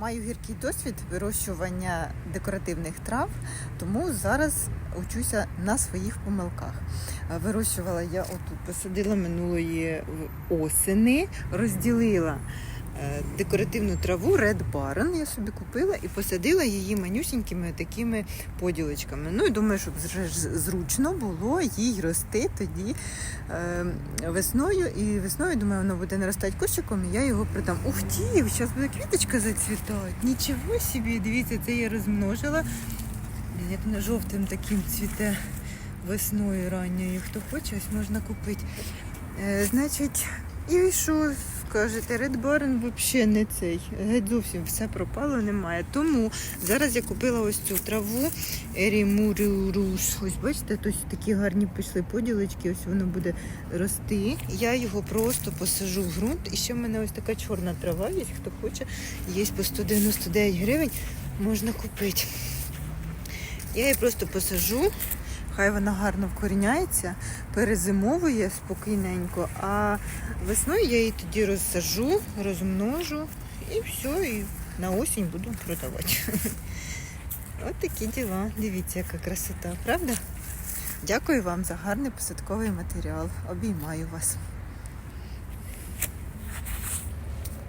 Маю гіркий досвід вирощування декоративних трав, тому зараз учуся на своїх помилках. Е, Вирощувала я отут, посадила минулої осени, розділила декоративну траву Red Baron я собі купила і посадила її манюсінькими такими поділочками. Ну і думаю, щоб зручно було їй рости тоді е, весною. І весною, думаю, воно буде наростати кущиком, і я його придам. Ух ті, зараз буде квіточка зацвітати. Нічого собі, дивіться, це я розмножила. Як на жовтим таким цвіте весною ранньою. Хто хоче, ось можна купити. Е, значить, і що скажете, Red взагалі не цей. Геть зовсім все пропало, немає. Тому зараз я купила ось цю траву Ерімуріуруш. Ось бачите, тут такі гарні пішли поділочки, ось воно буде рости. Я його просто посажу в ґрунт. І ще в мене ось така чорна трава є, хто хоче. Є по 199 гривень, можна купити. Я її просто посажу, хай вона гарно вкоріняється, перезимовує спокійненько, а весною я її тоді розсажу, розмножу і все, і на осінь буду продавати. От такі діла. Дивіться, яка красота, правда? Дякую вам за гарний посадковий матеріал. Обіймаю вас.